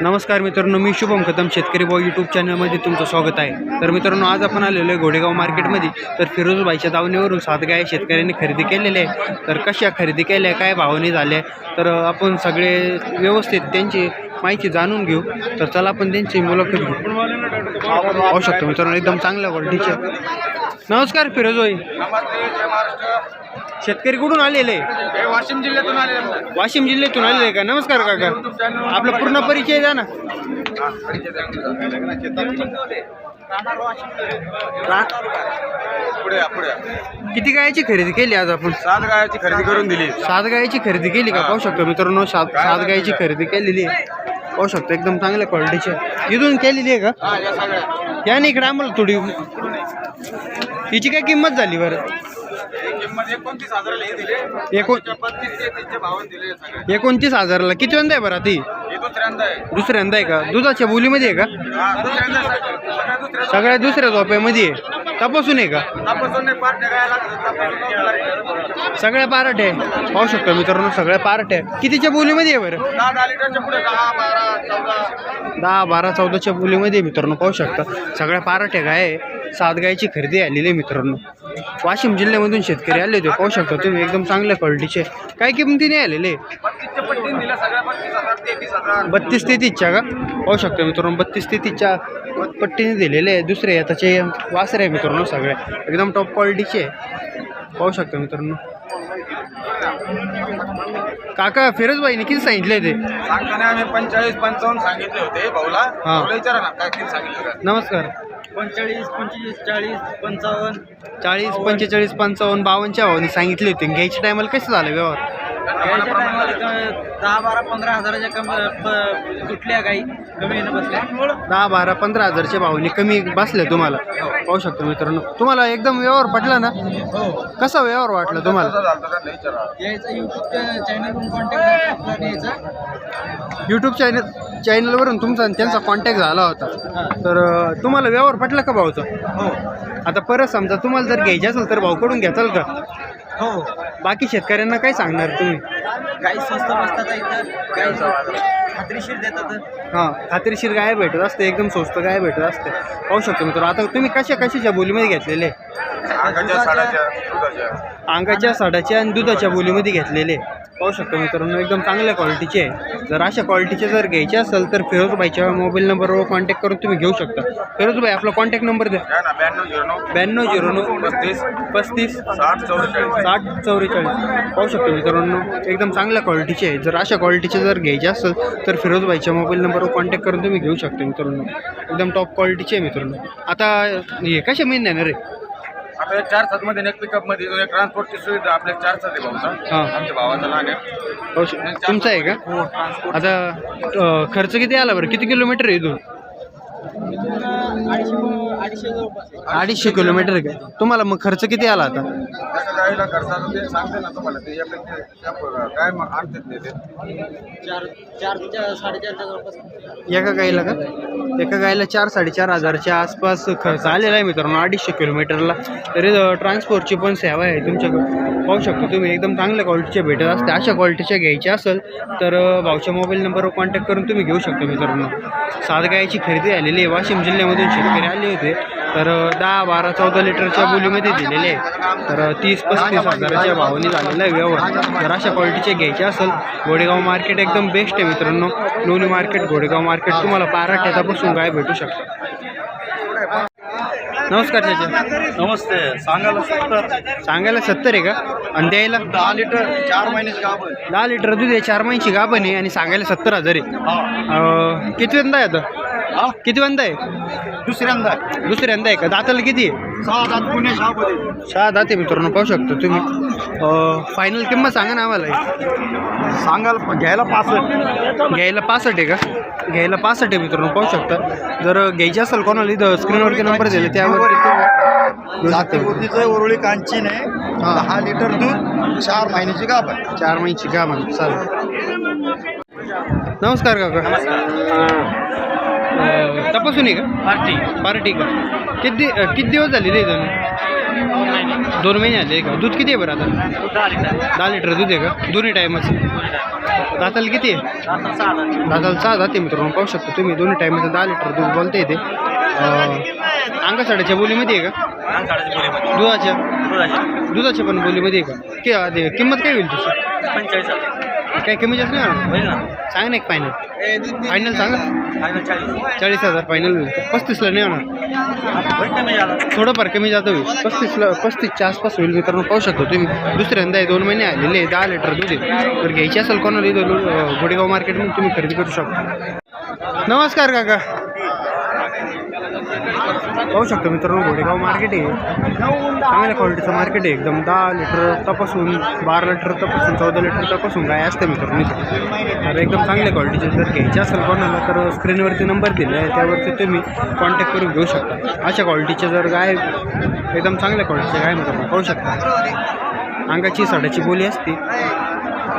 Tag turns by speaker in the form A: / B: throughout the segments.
A: नमस्कार मित्रांनो मी शुभम कदम शेतकरी बॉय यूट्यूब चॅनलमध्ये तुमचं स्वागत आहे. तर मित्रांनो आज आपण आलेलो आहे घोडेगाव मार्केटमध्ये. तर फिरोजबाईच्या दावणीवरून सात गाय शेतकऱ्यांनी खरेदी केलेल्या आहे. तर कशा खरेदी केल्या काय भावाने झाल्या तर आपण सगळे व्यवस्थित त्यांची माहिती जाणून घेऊ. तर चला आपण त्यांची मुलाखत घेऊ. पाहू शकतो मित्रांनो एकदम चांगल्या क्वालिटीच्या नमस्कार फिरोजबाई. शेतकरी कुठून आलेले? आहे
B: वाशिम जिल्ह्यातून आले
A: वाशिम जिल्ह्यातून आलेले का? नमस्कार काका. आपला पूर्ण परिचय द्या ना.
B: पुढे पुढे.
A: किती गायची खरेदी केली आज आपण?
B: सात गायाची खरेदी करून दिली.
A: सात गायची खरेदी केली का? पाहू शकतो मित्रांनो सात सात गायची खरेदी केलेली आहे. पाहू शकतो एकदम चांगल्या क्वालिटीची. इथून केलेली आहे का?
B: या
A: नाही इकडे आम्हाला थोडी हिची काय किंमत झाली बरं?
B: एकोणतीस हजाराला हे दिले.
A: एकोण
B: बत्तीस तेहतीसचे भावाने दिले सगळे.
A: एकोणतीस हजाराला. किती वंदा आहे बरं ती?
B: हे दुसऱ्यांदा आहे.
A: दुसऱ्यांदा आहे का? दुधाच्या बोलीमध्ये आहे का?
B: हा दुसऱ्यांदा आहे. सगळं. सगळ्या दुसऱ्या
A: सगळ्या दुसऱ्या झोप्यामध्ये आहे. तपासून आहे का?
B: गाया.
A: सगळ्या पार्ट आहे पाहू शकतो मित्रांनो सगळ्या पार्ट आहे कितीच्या बोलीमध्ये आहे बरं?
B: दहा बारा
A: चौदाच्या बोलीमध्ये मित्रांनो पाहू शकता. सगळ्या गाय आहे. सात गायची खरेदी आलेली आहे मित्रांनो. वाशिम जिल्ह्यामधून शेतकरी आले होते पाहू शकता तुम्ही एकदम चांगल्या क्वालिटीचे काय किमतीने आलेले?
B: बत्तीस
A: बत्तीस तेहतीसच्या का? पाहू शकतो मित्रांनो बत्तीस तेहतीसच्या पट्टीने दिलेले आहे दुसरे त्याचे वासरे आहे मित्रांनो सगळे. एकदम टॉप क्वालिटीचे आहे. पाहू शकतो मित्रांनो. काका फिरोजबाईने किती सांगितले ते
B: सांगताना आम्ही पंचेचाळीस पंचावन्न सांगितले होते भाऊला.
A: हा.
B: भाऊला विचारा ना काय किती सांगितलं
A: नमस्कार.
B: पंचेचाळीस पंचवीस चाळीस पंचावन्न.
A: चाळीस पंचेचाळीस पंचावन्न बावन्नच्या भावाने सांगितले होते. घ्यायच्या टायमाला कसं झालं व्यवहार?
B: दहा बारा पंधरा हजाराच्या कमी तुटल्या काही. कमी येणं बसल्या.
A: दहा बारा पंधरा हजारच्या भावाने कमी बसले तुम्हाला. पाहू शकतो मित्रांनो. तुम्हाला एकदम व्यवहार पटला ना? कसा व्यवहार वाटला तुम्हाला?
B: यायचा युट्यूब चॅनलवरून कॉन्टॅक्ट यायचा.
A: यूट्यूब चॅनल चॅनलवरून तुमचा आणि त्यांचा कॉन्टॅक्ट झाला होता. तर अं, तुम्हाला व्यवहार पटला का भाऊचा?
B: हो.
A: आता परत समजा तुम्हाला जर घ्यायचे असेल तर भाऊकडून घेताल का?
B: हो.
A: बाकी शेतकऱ्यांना काय सांगणार तुम्ही?
B: काही स्वस्त बसतात इथं काही खात्रीशीर देतात.
A: हां खात्रीशीर गाय भेटत असते एकदम स्वस्त गाय भेटत असते. पाहू शकतो मित्र आता तुम्ही कशा कशाच्या बोलीमध्ये घेतलेले? अंगाच्या साडाच्या आणि दुधाच्या बोलीमध्ये घेतलेले. पाहू शकतो मित्रांनो एकदम चांगल्या क्वालिटीचे आहे. जर अशा क्वालिटीचे जर घ्यायचे असेल तर फिरोजबाईच्या मोबाईल नंबरवर कॉन्टॅक्ट करून तुम्ही घेऊ शकता. फिरोजबाई आपला कॉन्टॅक्ट नंबर द्या.
B: ब्याण्णव झिरो नऊ
A: ब्याण्णव झिरो नऊ
B: पस्तीस
A: पस्तीस
B: साठ चौवेचाळीस.
A: साठ चौवेचाळीस. पाहू शकतो मित्रांनो एकदम चांगल्या क्वालिटीचे आहे. जर अशा क्वालिटीचे जर घ्यायचे असेल तर फिरोजबाईच्या मोबाईल नंबरवर कॉन्टॅक्ट करून तुम्ही घेऊ शकता मित्रांनो. एकदम टॉप क्वालिटीचे आहे मित्रांनो. आता हे कशा महिने येणार
B: एक चार सात मध्ये एक पिकअपमध्ये एक ट्रान्सपोर्टची सुविधा आपल्या चार सात आहे भाऊचा
A: हां.
B: आमच्या भावाचा लहान आहे.
A: तुमचं आहे का?
B: हो ट्रान्सपोर्ट
A: आता अं, खर्च किती आला बरं? किती किलोमीटर आहे इथून? अडीचशे किलोमीटर आहे का? तुम्हाला मग खर्च किती आला आता?
B: त्याच्या गाडीला खर्चाचं ते सांगते ना तुम्हाला. ते या पैकी त्या- काय मग आणतात ते? ते चार चार साडेचारच्या जवळपास
A: एका गाईला का? एका गाईला चार साडेचार हजारच्या आसपास खर्च आलेला आहे मित्रांनो अडीचशे किलोमीटरला. तरी ट्रान्सपोर्टची पण सेवा आहे तुमच्याकडे. पाहू शकतो तुम्ही एकदम चांगल्या क्वालिटीच्या भेटत असते. अशा क्वालिटीच्या घ्यायच्या असेल तर अं, भाऊच्या मोबाईल नंबरवर कॉन्टॅक्ट करून तुम्ही घेऊ शकता मित्रांनो. सात गायची खरेदी आलेली आहे. वाशिम जिल्ह्यामधून शेतकरी आले होते. तर दहा बारा चौदा लिटरच्या बोलीमध्ये दिलेले आहे तर तीस पस्तीस हजाराच्या भावाने झालेला आहे व्यवहार जर अशा क्वालिटीचे घ्यायचे असेल गोडेगाव मार्केट एकदम बेस्ट आहे मित्रांनो. लोणी मार्केट गोडेगाव मार्केट तुम्हाला पाराठ्यापासून गाय भेटू शकते. नमस्कार चाचा.
B: नमस्ते. सांगायला सत्तर.
A: सांगायला सत्तर आहे का? आणि द्यायला?
B: दहा लिटर चार महिन्याचे
A: दहा लिटर दूध आहे चार महिन्याची गाभण आहे आणि सांगायला सत्तर हजार आहे. अं, किती आहे आता? किती वंदा आहे?
B: दुसऱ्यांदा.
A: दुसऱ्यांदा आहे का? दाताला किती आहे?
B: सहा सात पुणे शहामध्ये
A: सहा दाते मित्रांनो पाहू शकतो तुम्ही. फायनल किंमत सांगा ना आम्हाला.
B: सांगायला घ्यायला पासष्ट.
A: घ्यायला पासष्ट आहे का? घ्यायला पासष्ट आहे मित्रांनो पाहू शकता. जर घ्यायची असेल कोणाला इथं स्क्रीनवरती नंबर दिले शकता.
B: जातीबुद्धीचं उरुळी कांचीन आहे
A: हा.
B: दहा लिटर दूध चार महिन्याची गाभ आहे.
A: चार महिन्याची का म्हणा चालेल. नमस्कार काका. अं, तपासून आहे का? पार्टी. पार्टी का? किती अं, किती दिवस झाले रे तुम्ही दोन महिने आले का? दूध किती आहे बरं आता? दहा लिटर दूध आहे का? दोन्ही टायमाचं दाताला किती आहे? दादाला सहा जाते मित्रांनो पाहू शकतो तुम्ही. दोन्ही टायमाचं दहा लिटर दूध बोलते येते. अंगासाड्याच्या बोलीमध्ये आहे का? दुधाच्या? दुधाच्या पण बोलीमध्ये आहे का? कि अरे, किंमत काय होईल तुझी? काय कमी जास्त नाही होणार? सांग ना. एक फायनल फायनल सांगा चाळीस. हजार फायनल होईल. पस्तीसला नाही होणार? थोडंफार कमी जातं होईल. पस्तीसला पस्तीसच्या आसपास होईल मित्रांनो पाहू शकतो तुम्ही. दुसऱ्यांदा हे दोन महिने आलेले आहे, दहा लिटर दूध आहे. तर घ्यायची असेल कोणाला इथं अं, गोडेगाव मार्केटमध्ये तुम्ही खरेदी करू शकता. नमस्कार काका. पाहू शकतो मित्रांनो गोडेगाव मार्केट आहे. चांगल्या क्वालिटीचं मार्केट आहे. एकदम दहा लिटर तपासून बारा लिटर तपासून चौदा लिटर तपासून गाय असते मित्रांनो इथं. तर एकदम चांगल्या क्वालिटीचे जर घ्यायचे असेल कोणाला तर स्क्रीनवरती नंबर दिले आहे त्यावरती तुम्ही कॉन्टॅक्ट करून घेऊ शकता. अशा क्वालिटीचे जर गाय एकदम चांगल्या क्वालिटीचे गाय मित्रांनो पाहू शकता. अंगाची साड्याची बोली असते.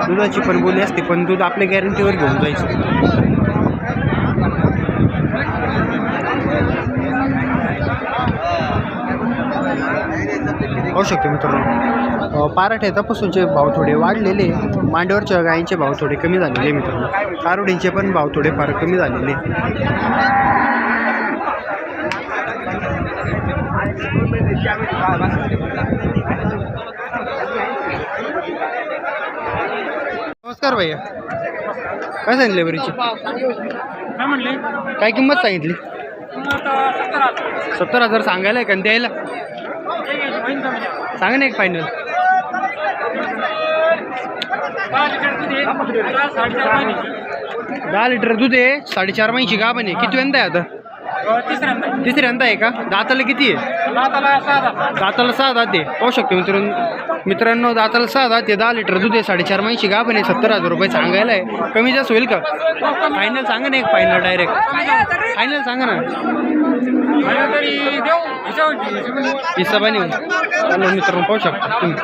A: दुधाची पण बोली असते पण दूध आपल्या गॅरंटीवर घेऊन जायचं. पाहू शकतो मित्रांनो. पाराठे तपासूनचे भाव थोडे वाढलेले. मांडवरच्या गायींचे भाव थोडे कमी झालेले मित्रांनो. कारोडींचे पण भाव थोडे फार कमी झालेले. नमस्कार भैया. काय सांगितले बरीची?
C: काय म्हणले?
A: काय किंमत सांगितली? सत्तर हजार. सांगायला आहे का द्यायला? सांगा ना एक फायनल दहा लिटर दूध आहे साडेचार महिन्याची गाभ आहे किती वेंदा आहे आता
C: तिसऱ्यांदा
A: तिसऱ्यांदा आहे का दाताला किती आहे
C: दाताला सहा
A: दाताला सहा दाते पाहू शकतो मित्रांनो मित्रांनो दाताला सहा ते दहा लिटर दूध आहे साडेचार महिन्याची गाभ आहे सत्तर हजार रुपये सांगायला आहे. कमी जास्त होईल का? फायनल सांगा ना एक फायनल डायरेक्ट फायनल सांगा ना.
C: तरी
A: हिसाबाने चालेल मित्रांनो पाहू शकता तुम्ही.